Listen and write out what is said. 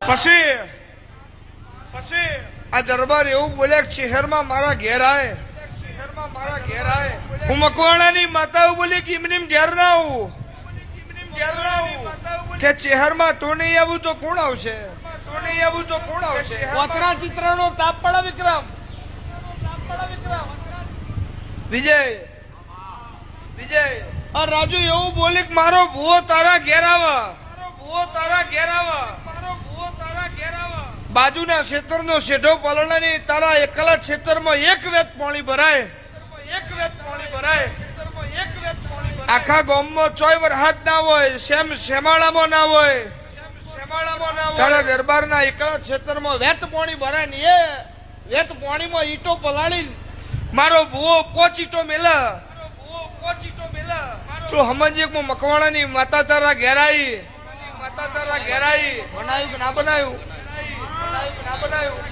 પછી પછી આ દરબાર એવું બોલ્યા શહેરમાં મારા ઘેર આવે શહેરમાં મારા ઘેર આય. હું મકવાણાની માતાઓ બોલી કે એમનેમ ઘેર ના આવું. ઘેર ના આવું કે શહેરમાં તો નહીં આવું તો કોણ આવશે? તો નહીં આવું તો કોણ આવશે કોતરા ચિત્રનો તાપ પડે વિક્રમ તાપ પડે વિક્રમ. વિજય વિજય. આ રાજુ એવું બોલી કે મારો ભૂવો તારા ઘેર આવે. મારો ભૂવો તારા ઘેર આવે મારો ભૂવો તારા ઘેર આવે બાજુના ક્ષેત્રનો શેઢો પલણાની તારા એકલા ક્ષેત્રમાં એક વેત પાણી ભરાય. એક વેત પાણી ભરાય. એક વેત પાણી ભરાય. આખા ગામમાં ચોય વરહાદ ના હોય સેમ શેમાળામાં ના હોય. શેમાળામાં ના હોય. તારા દરબારના એકલા ક્ષેત્રમાં વેત પાણી ભરાય ને એ વેત પાણીમાં ઈટો પલાળી મારો ભૂવો પોચીટો મેલા. તો હું મકવાણાની માતા તારા ઘેરાઈ માતા તારા ઘેરાઈ બનાવ્યું કે ના બનાવ્યું બનાવ્યું.